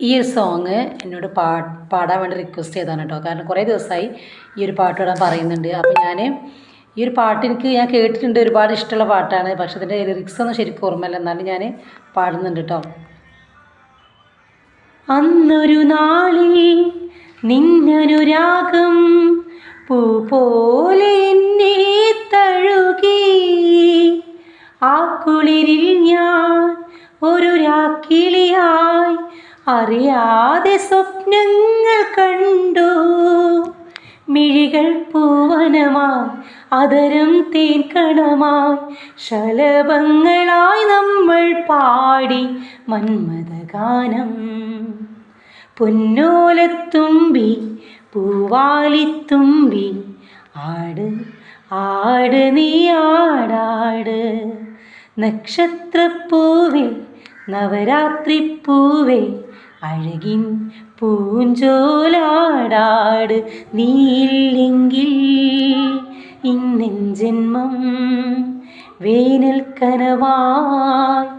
ഈ ഒരു സോങ് എന്നോട് പാ പാടാൻ വേണ്ടി റിക്വസ്റ്റ് ചെയ്താണ് കേട്ടോ. കാരണം കുറേ ദിവസമായി ഈ ഒരു പാട്ട് പാടാൻ പറയുന്നുണ്ട്. അപ്പോൾ ഞാൻ ഈ ഒരു പാട്ട് എനിക്ക് ഞാൻ കേട്ടിട്ടുണ്ട്. ഒരുപാട് ഇഷ്ടമുള്ള പാട്ടാണ്. പക്ഷേ അതിന്റെ ലിറിക്സ് ഒന്നും ശരിക്കും ഓർമ്മയില്ല. എന്നാലും ഞാൻ പാടുന്നുണ്ട് കേട്ടോ. അന്നൊരു നാളിൽ നിന്നനുരാഗം പൂ പോലെ തഴുകി. ആ കുളിരിൽ ഞാൻ ഒരു രാക്കിളിയായി അറിയാതെ സ്വപ്നങ്ങൾ കണ്ടു. മിഴികൾ പൂവനമായി അതരം തേൻകണമായി ശലഭങ്ങളായി നമ്മൾ പാടി മന്മതഗാനം പൊന്നോലത്തുമ്പി പൂവാലിത്തുമ്പി ആട് ആട് നീ ആടാട്. നക്ഷത്രപ്പൂവേ നവരാത്രിപ്പൂവേ അഴകിൻ പൂഞ്ചോലാടാട് നീയില്ലെങ്കിൽ ഇന്നെൻ ജന്മം വേനൽ കനവായി